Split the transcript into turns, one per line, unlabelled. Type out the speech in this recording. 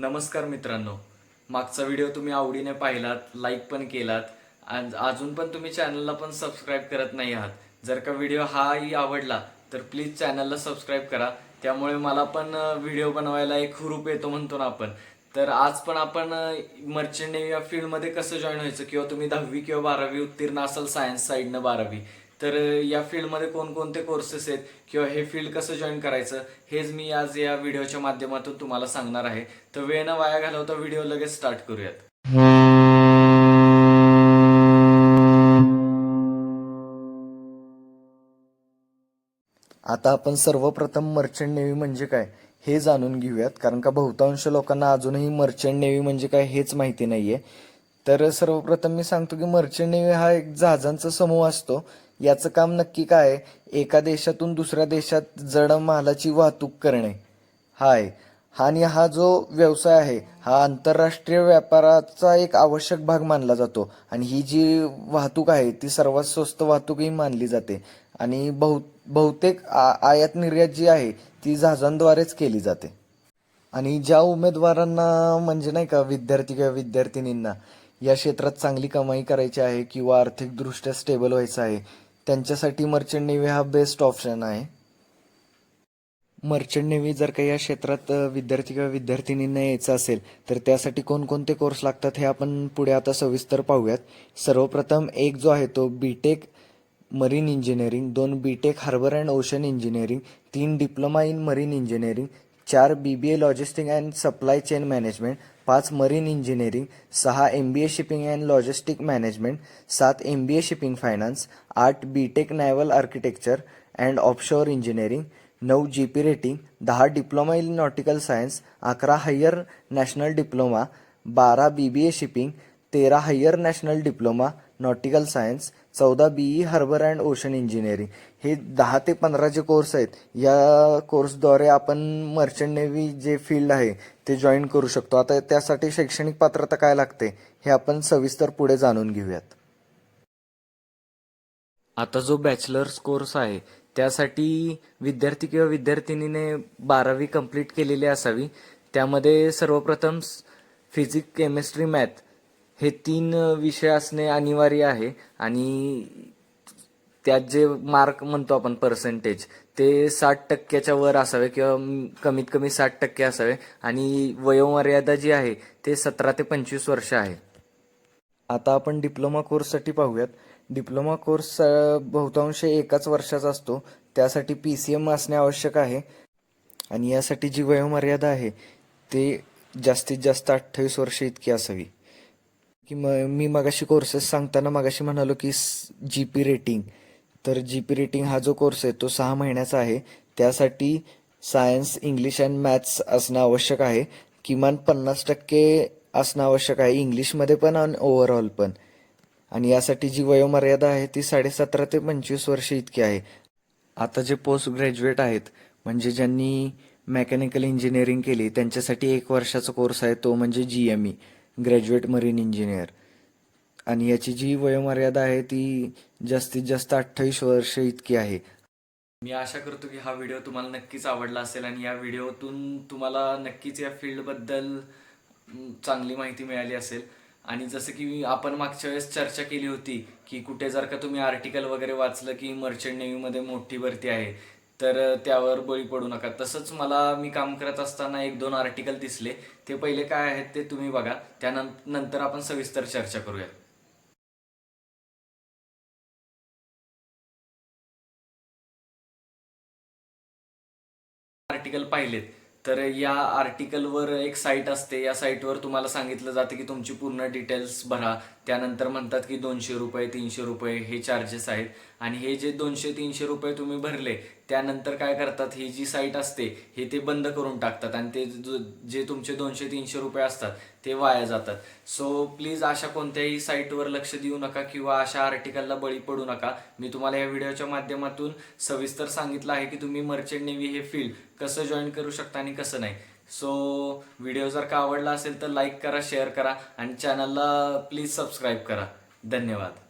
नमस्कार मित्रांनो. मागचा व्हिडिओ तुम्ही आवडीने पाहिलात लाईक पण केलात आणि अजून पण तुम्ही चॅनलला पण सबस्क्राईब करत नाही आहात. जर का व्हिडिओ हाही आवडला तर प्लीज चॅनलला सबस्क्राईब करा. त्यामुळे मला पण व्हिडिओ बनवायला एक हुरूप येतो म्हणतो ना आपण. तर आज पण आपण मर्चंट नेव्ही या फील्डमध्ये कसं जॉईन व्हायचं? किंवा तुम्ही दहावी किंवा बारावी उत्तीर्ण असाल सायन्स साईडनं बारावी. तर या फील्डमध्ये कोणकोणते कोर्सेस आहेत किंवा हे फील्ड कसं जॉईन करायचं हेच मी आज या व्हिडिओच्या माध्यमातून तुम्हाला सांगणार आहे. तर वेळ न वाया घालवता व्हिडिओ लगेच स्टार्ट करूयात.
आता आपण सर्वप्रथम मर्चंट नेव्ही म्हणजे काय हे जाणून घेऊयात. कारण का बहुतांश लोकांना अजूनही मर्चंट नेव्ही म्हणजे काय हेच माहिती नाहीये. तर सर्वप्रथम मी सांगतो की मर्चंट नेव्ही हा एक जहाजांचा समूह असतो. याचं काम नक्की काय? आहे एका देशातून दुसऱ्या देशात जड मालाची वाहतूक करणे. हा आहे आणि हा जो व्यवसाय आहे हा आंतरराष्ट्रीय व्यापाराचा एक आवश्यक भाग मानला जातो. आणि ही जी वाहतूक आहे ती सर्वात स्वस्त वाहतूकही मानली जाते. आणि बहु बहुतेक आ- आयात निर्यात जी आहे ती जहाजांद्वारेच केली जाते. आणि ज्या उमेदवारांना म्हणजे नाही का विद्यार्थी किंवा विद्यार्थिनींना या क्षेत्रात चांगली कमाई करायची आहे किंवा आर्थिकदृष्ट्या स्टेबल व्हायचं आहे त्यांच्यासाठी मर्चंट नेव्ही हा बेस्ट ऑप्शन आहे. मर्चंट नेव्ही जर का या क्षेत्रात विद्यार्थी किंवा विद्यार्थिनींना यायचं असेल तर त्यासाठी कोणकोणते कोर्स लागतात हे आपण पुढे आता सविस्तर पाहूयात. सर्वप्रथम एक जो आहे तो बीटेक मरीन इंजिनिअरिंग दोन B Tech harbour and ocean engineering तीन डिप्लोमा इन मरीन इंजिनिअरिंग चार B B A logistic and supply chain management पाच मरीन इंजिनिअरिंग सहा M B A shipping and logistic management सात M B A shipping finance आठ B tech naval architecture and offshore engineering नऊ G P rating दहा diploma in nautical science अकरा higher national diploma बारा B B A shipping तेरा higher national diploma nautical science चौदा B E harbour and ocean engineering हे दहा ते पंधरा जे कोर्स आहेत या कोर्सद्वारे आपण मर्चंट नेव्ही जे फील्ड आहे ते जॉईन करू शकतो. आता त्यासाठी शैक्षणिक पात्रता काय लागते हे आपण सविस्तर पुढे जाणून घेऊयात.
आता जो बॅचलर्स कोर्स आहे त्यासाठी विद्यार्थी किंवा विद्यार्थिनीने बारावी कंप्लीट केलेली असावी. त्यामध्ये सर्वप्रथम फिजिक केमिस्ट्री मॅथ हे तीन विषय असणे अनिवार्य आहे आणि त्यात जे मार्क म्हणतो आपण पर्सेंटेज ते साठ टक्क्याच्या वर असावे किंवा कमीत कमी साठ टक्के असावे आणि वयोमर्यादा जी आहे ते सतरा ते पंचवीस वर्ष आहे.
आता आपण डिप्लोमा कोर्ससाठी पाहूयात. डिप्लोमा कोर्स बहुतांश एकाच वर्षाचा असतो. त्यासाठी पी सी एम असणे आवश्यक आहे. आणि यासाठी जी वयोमर्यादा आहे ते जास्तीत जास्त अठ्ठावीस वर्ष इतकी असावी. की म मी मगाशी कोर्सेस सांगताना मगाशी म्हणालो की जी पी रेटिंग तर जी पी रेटिंग हा जो कोर्स आहे तो सहा महिन्याचा आहे. त्यासाठी सायन्स इंग्लिश अँड मॅथ्स असणं आवश्यक आहे. किमान पन्नास टक्के असणं आवश्यक आहे. इंग्लिशमध्ये पण आणि ओव्हरऑल पण. आणि यासाठी जी वयोमर्यादा आहे ती साडेसतरा ते पंचवीस वर्ष इतकी आहे. आता जे पोस्ट ग्रॅज्युएट आहेत म्हणजे ज्यांनी मेकॅनिकल इंजिनिअरिंग केली त्यांच्यासाठी एक वर्षाचा कोर्स आहे तो म्हणजे G M E graduate marine engineer आणि याची जी वयोमर्यादा आहे ती जास्तीत जास्त अठ्ठावीस वर्ष इतकी आहे.
मी आशा करतो की हा व्हिडिओ तुम्हाला नक्कीच आवडला असेल आणि या व्हिडिओतून तुम्हाला नक्कीच या फील्डबद्दल चांगली माहिती मिळाली असेल. आणि जसं की आपण मागच्या वेळेस चर्चा केली होती की कुठे जर का तुम्ही आर्टिकल वगैरे वाचलं की मर्चंट नेव्हीमध्ये मोठी भरती आहे तर त्यावर बळी पडू नका. तसंच मला मी काम करत असताना एक दोन आर्टिकल दिसले. ते पहिले काय आहेत ते तुम्ही बघा. त्यानंतर आपण सविस्तर चर्चा करूया. आर्टिकल पाहिलेत. तर या आर्टिकलवर एक साईट असते. या साईटवर तुम्हाला सांगितलं जातं की तुमची पूर्ण डिटेल्स भरा. त्यानंतर म्हणतात की दोनशे रुपये तीनशे रुपये हे चार्जेस आहेत. आणि हे जे दोनशे तीनशे रुपये तुम्ही भरले त्यानंतर काय करतात? ही जी साईट असते हे ते बंद करून टाकतात. आणि ते जे तुमचे दोनशे तीनशे रुपये असतात ते वाया जातात. सो प्लीज अशा कोणत्याही साईटवर लक्ष देऊ नका किंवा अशा आर्टिकलला बळी पडू नका. मी तुम्हाला या व्हिडिओच्या माध्यमातून सविस्तर सांगितलं आहे की तुम्ही मर्चंट नेव्ही हे फील्ड कसं जॉईन करू शकता आणि कसं नाही. सो व्हिडिओ जर का आवडला असेल तर लाईक करा शेअर करा आणि चॅनलला प्लीज सबस्क्राईब करा. धन्यवाद.